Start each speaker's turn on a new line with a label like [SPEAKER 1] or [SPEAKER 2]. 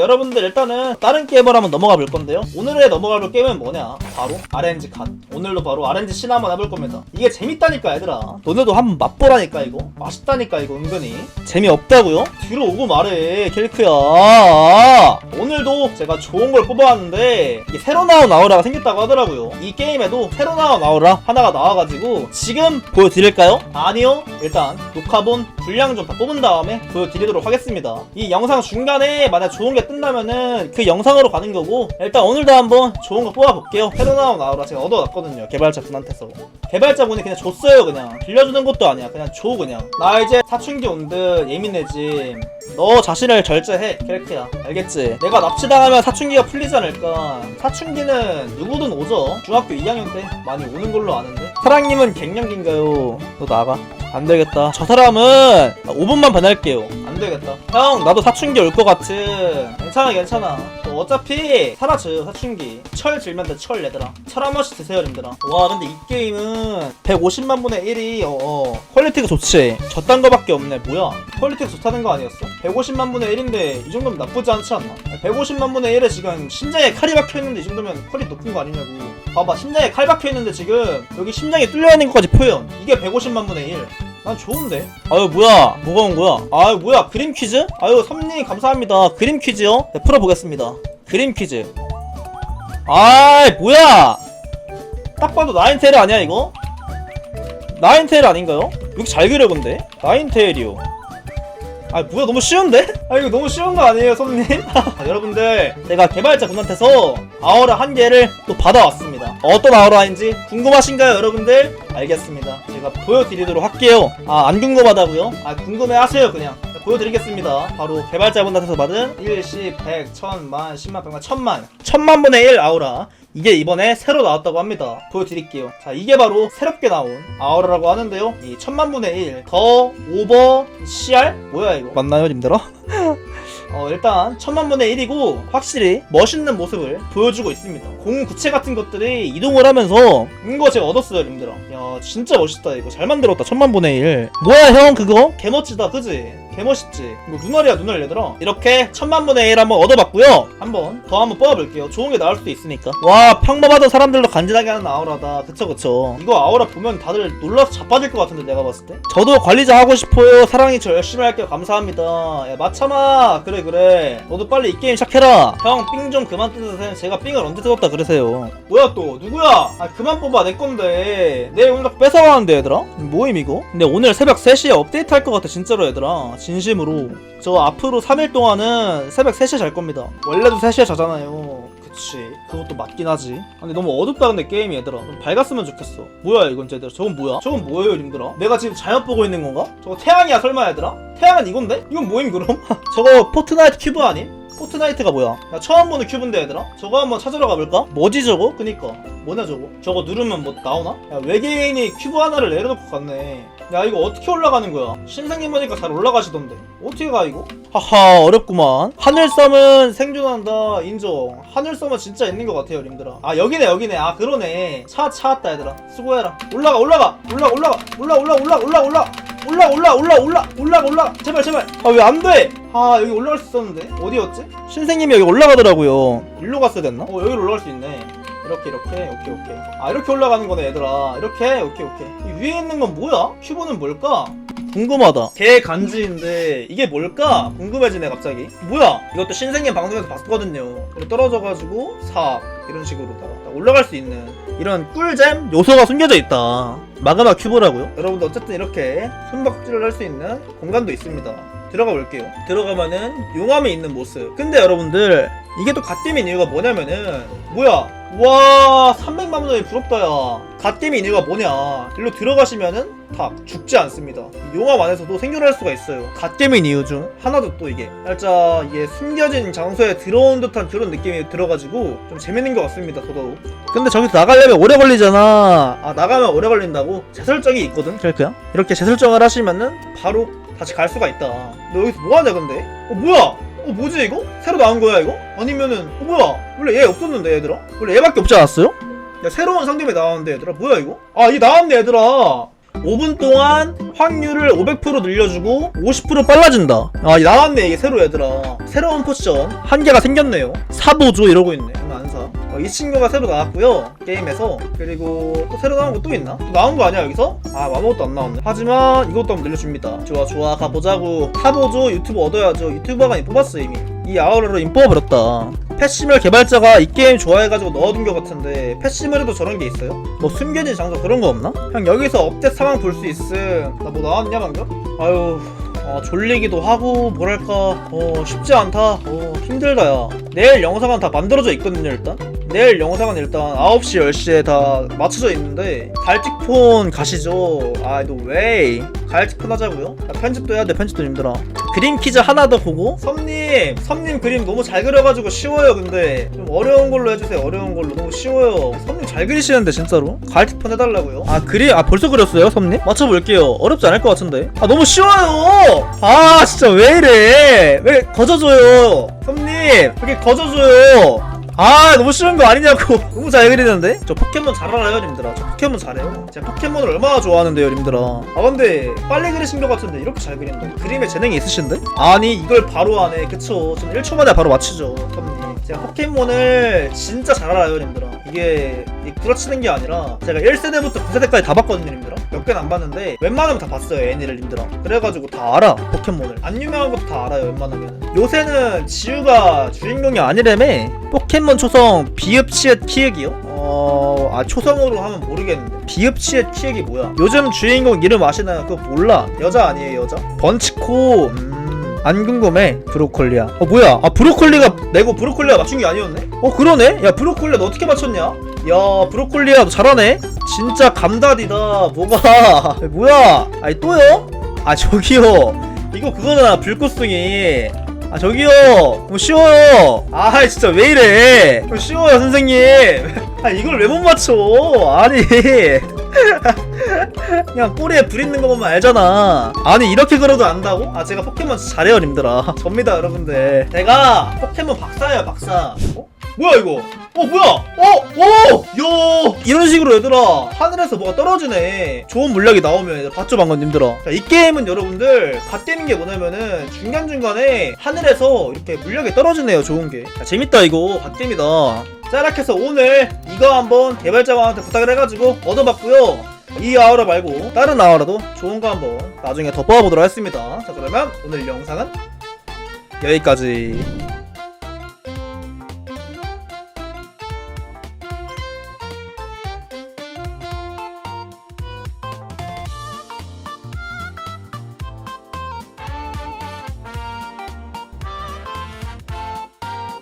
[SPEAKER 1] 여러분들 일단은 다른 게임을 한번 넘어가 볼 건데요. 오늘의 넘어가 볼 게임은 뭐냐? 바로 RNG 컷 오늘도 바로 RNG 신 한번 해볼 겁니다. 이게 재밌다니까 얘들아. 너네도 한번 맛보라니까 이거. 맛있다니까 이거 은근히. 재미없다고요? 뒤로 오고 말해 오늘도 제가 좋은 걸 뽑아왔는데 새로 나온 아우라가 생겼다고 하더라고요. 이 게임에도 새로 나온 아우라 하나가 나와가지고 지금 보여드릴까요? 아니요. 일단 녹화본 분량 좀 다 뽑은 다음에 보여드리도록 하겠습니다. 이 영상 중간에 만약 좋은 게 뜬다면은 그 영상으로 가는 거고 일단 오늘도 한번 좋은 거 뽑아볼게요. 새로 나온 아우라 제가 얻어놨거든요 개발자 분한테서. 개발자분이 그냥 줬어요 그냥. 빌려주는 것도 아니야. 그냥 줘 그냥. 나 이제 사춘기 온듯 예민해짐. 너 자신을 절제해 켈크야. 알겠지? 내가 납치당 하면 사춘기가 풀리지 않을까. 사춘기는 누구든 오죠. 중학교 2학년 때 많이 오는 걸로 아는데. 사랑님은 갱년기인가요? 너 나가 안 되겠다. 저 사람은 5분만 보낼게요. 안 되겠다. 형, 나도 사춘기 올 것 같은. 괜찮아, 괜찮아. 뭐 어차피 사라져요, 사춘기. 철 들면 돼, 철 얘들아. 철 한 번씩 드세요, 님들아. 와, 근데 이 게임은 150만 분의 1이 어, 어. 퀄리티가 좋지. 저딴 거밖에 없네. 뭐야? 퀄리티가 좋다는 거 아니었어? 150만 분의 1인데 이 정도면 나쁘지 않지 않나? 150만 분의 1에 지금 심장에 칼이 박혀 있는데 이 정도면 퀄리티 높은 거 아니냐고. 봐봐, 심장에 칼 박혀 있는데 지금 여기 심장이 뚫려 있는 것까지 표현. 이게 150만 분의 1. 난 좋은데? 아유 뭐야 뭐가 온 거야? 아유 뭐야 그림 퀴즈? 아유 선님 감사합니다 그림 퀴즈요? 네, 풀어보겠습니다 그림 퀴즈 아이 뭐야 딱 봐도 나인테일 아니야 이거? 나인테일 아닌가요? 이렇게 잘 그려 근데? 나인테일이요 아 뭐야 너무 쉬운데? 아 이거 너무 쉬운 거 아니에요 손님? 아, 여러분들 제가 개발자 분한테서 아우라 한 개를 또 받아왔습니다 어떤 아우라인지 궁금하신가요 여러분들? 알겠습니다 제가 보여드리도록 할게요 아 안 궁금하다고요? 아 궁금해 하세요 그냥 보여드리겠습니다 바로 개발자분한테서 받은 1, 10, 100, 1000만, 10만, 100만, 1000만 천만 분의 1 아우라 이게 이번에 새로 나왔다고 합니다. 보여드릴게요. 자, 이게 바로 새롭게 나온 아우라라고 하는데요. 이 천만 분의 1, 더, 오버, CR? 뭐야 이거? 맞나요, 님들아? 어, 일단 천만 분의 1이고 확실히 멋있는 모습을 보여주고 있습니다. 공 구체 같은 것들이 이동을 하면서 이거 제가 얻었어요, 님들아. 야, 진짜 멋있다 이거. 잘 만들었다. 천만 분의 1. 뭐야, 형 그거? 개멋지다, 그지? 개멋있지? 이거 눈알이야, 눈알 얘들아. 이렇게 천만 분의 1 한번 얻어봤고요. 한번 더 한번 뽑아볼게요. 좋은 게 나올 수도 있으니까. 와, 평범하던 사람들도 간지나게 하는 아우라다. 그쵸, 그쵸. 이거 아우라 보면 다들 놀라서 자빠질 것 같은데, 내가 봤을 때. 저도 관리자 하고 싶어요. 사랑이 저 열심히 할게요. 감사합니다. 야, 마참아. 그래, 그래. 너도 빨리 이 게임 시작해라. 형, 삥 좀 그만 뜯으세요. 제가 삥을 언제 뜯었다 그러세요. 뭐야, 또? 누구야? 아, 그만 뽑아. 내 건데. 내 오늘 뺏어가는데, 얘들아? 뭐임, 이거? 근데 오늘 새벽 3시에 업데이트 할 것 같아, 진짜로, 얘들아. 진 심으로. 저 앞으로 3일 동안은 새벽 3시에 잘 겁니다. 원래도 3시에 자잖아요. 그치. 그것도 맞긴 하지. 아, 근데 너무 어둡다, 근데 게임이, 얘들아. 좀 밝았으면 좋겠어. 뭐야, 이건, 쟤들아. 저건 뭐야? 저건 뭐예요, 님들아? 내가 지금 잘못 보고 있는 건가? 저거 태양이야, 설마, 얘들아? 태양은 이건데? 이건 뭐임, 그럼? 저거 포트나이트 큐브 아님? 포트나이트가 뭐야? 나 처음 보는 큐브인데 얘들아? 저거 한번 찾으러 가볼까? 뭐지 저거? 그니까 뭐냐 저거? 저거 누르면 뭐 나오나? 야 외계인이 큐브 하나를 내려놓고 갔네 야 이거 어떻게 올라가는 거야? 신생님 보니까 잘 올라가시던데. 어떻게 가 이거? 하하 어렵구만. 하늘섬은 생존한다 인정. 하늘섬은 진짜 있는 것 같아요 님들아. 아 여기네 여기네. 아 그러네. 차 찾았다 얘들아. 수고해라. 올라가 올라가. 올라가 올라가. 올라 올라 올라 올라 올라 올라 올라 올라 올라 올라 올라 제발 제발. 아 왜 안 돼? 아 여기 올라갈 수 있었는데. 어디였지? 신생님이 여기 올라가더라고요. 일로 갔어야 됐나? 어 여기로 올라갈 수 있네 이렇게 이렇게 오케이 오케이. 아 이렇게 올라가는 거네 얘들아. 이렇게 오케이 오케이. 이 위에 있는 건 뭐야? 큐브는 뭘까? 궁금하다. 개 간지인데 이게 뭘까? 궁금해지네 갑자기. 뭐야? 이것도 신생님 방송에서 봤거든요. 이렇게 떨어져가지고 삽 이런 식으로다가 딱 올라갈 수 있는 이런 꿀잼 요소가 숨겨져 있다. 마그마 큐브라고요? 여러분들 어쨌든 이렇게 숨바꼭질을 할 수 있는 공간도 있습니다. 들어가 볼게요. 들어가면은 용암에 있는 모습. 근데 여러분들 이게 또 갓겜인 이유가 뭐냐면은 뭐야? 와 300만 원이 부럽다 야. 갓겜인 이유가 뭐냐? 일로 들어가시면은 다 죽지 않습니다. 이 용암 안에서도 생존할 수가 있어요. 갓겜인 이유 중 하나도 또 이게 살짝 이게 숨겨진 장소에 들어온 듯한 그런 느낌이 들어가지고 좀 재밌는 것 같습니다 더더욱. 근데 저기서 나가려면 오래 걸리잖아. 아 나가면 오래 걸린다고? 재설정이 있거든. 켈크야 이렇게 재설정을 하시면은 바로 다시 갈 수가 있다. 너 여기서 뭐하냐 근데? 어 뭐야 어 뭐지 이거? 새로 나온 거야 이거? 아니면은 어 뭐야 원래 얘 없었는데 얘들아? 원래 얘밖에 없지 않았어요? 야 새로운 상점이 나왔는데 얘들아 뭐야 이거? 아 이게 나왔네 얘들아 5분 동안 확률을 500% 늘려주고 50% 빨라진다 아 나왔네 이게 새로 얘들아 새로운 포션 한 개가 생겼네요 사보조 이러고 있네 이 친구가 새로 나왔고요 게임에서. 그리고 또 새로 나온 거 또 있나? 또 나온 거 아니야 여기서? 아 아무것도 안 나왔네. 하지만 이것도 한번 늘려줍니다. 좋아 좋아. 가보자고. 사보조 유튜브 얻어야죠. 유튜버가 이 뽑았어 이미. 이 아우라로 임 뽑아버렸다. 패시멀 개발자가 이 게임 좋아해가지고 넣어둔 것 같은데 패시멀에도 저런 게 있어요? 뭐 숨겨진 장소 그런 거 없나? 형 여기서 업데이트 상황 볼 수 있음. 나 뭐 나왔냐 방금? 아유 아, 졸리기도 하고 뭐랄까. 어 쉽지 않다. 어 힘들다 야. 내일 영상은 다 만들어져 있거든요 일단 내일 영상은 일단 9시 10시에 다 맞춰져 있는데 갈틱폰 가시죠. 아너 웨이 갈틱폰 하자고요? 야, 편집도 해야 돼 편집도 힘들어. 그림 퀴즈 하나 더 보고? 섬님 섬님 그림 너무 잘 그려가지고 쉬워요 근데. 좀 어려운 걸로 해주세요 어려운 걸로. 너무 쉬워요. 섬님 잘 그리시는데 진짜로? 갈틱폰 해달라고요? 아 그림 아 벌써 그렸어요 섬님? 맞춰볼게요. 어렵지 않을 것 같은데. 아 너무 쉬워요! 아 진짜 왜 이래? 왜 거저줘요? 섬님 왜 이렇게 거저줘요 아 너무 쉬운 거 아니냐고. 너무 잘 그리는데? 저 포켓몬 잘 알아요 님들아? 저 포켓몬 잘해요. 제가 포켓몬을 얼마나 좋아하는데요 님들아? 아 근데 빨리 그리신 것 같은데 이렇게 잘 그린다 그림에 재능이 있으신데? 아니 이걸 바로 하네 그쵸? 저는 1초 만에 바로 맞추죠. 텀님 제가 포켓몬을 진짜 잘 알아요 님들아. 이게 이 구라치는 게 아니라 제가 1세대부터 9세대까지 다 봤거든요 님들아. 몇 개는 안 봤는데 웬만하면 다 봤어요 애니를 님들아. 그래가지고 다 알아 포켓몬을. 안 유명한 것도 다 알아요 웬만하면 요새는 지우가 주인공이 아니라며 포켓몬 초성 비읍 치읓 키읔이요? 어... 아 초성으로 하면 모르겠는데. 비읍 치읓 키읔이 뭐야? 요즘 주인공 이름 아시나요? 그거 몰라. 여자 아니에요 여자? 번치코 음... 안 궁금해 브로콜리야. 어 뭐야? 아 브로콜리가 내고 브로콜리가 맞춘 게 아니었네? 어 그러네? 야 브로콜리야 너 어떻게 맞췄냐? 야 브로콜리야 너 잘하네? 진짜 감다디다. 뭐가? 뭐야? 아니 또요? 아 저기요. 이거 그거잖아 불꽃숭이. 아 저기요. 너무 쉬워요. 아 진짜 왜 이래? 좀 쉬워요 선생님. 아 이걸 왜 못 맞춰? 아니 그냥 꼬리에 불 있는 거 보면 알잖아. 아니 이렇게 그려도 안다고? 아 제가 포켓몬 잘해요 님들아. 접니다 여러분들. 제가 포켓몬 박사예요 박사. 어? 뭐야 이거? 어 뭐야? 어? 오! 야 이런 식으로 얘들아 하늘에서 뭐가 떨어지네. 좋은 물약이 나오면 봤죠 방금 님들아? 자, 이 게임은 여러분들 갓되는 게 뭐냐면은 중간중간에 하늘에서 이렇게 물약이 떨어지네요 좋은 게. 자, 재밌다 이거. 갓겜이다. 자 이렇게 해서 오늘 이거 한번 개발자한테 부탁을 해가지고 얻어봤고요 이 아우라 말고 다른 아우라도 좋은 거 한번 나중에 더 뽑아보도록 하겠습니다. 자 그러면 오늘 영상은 여기까지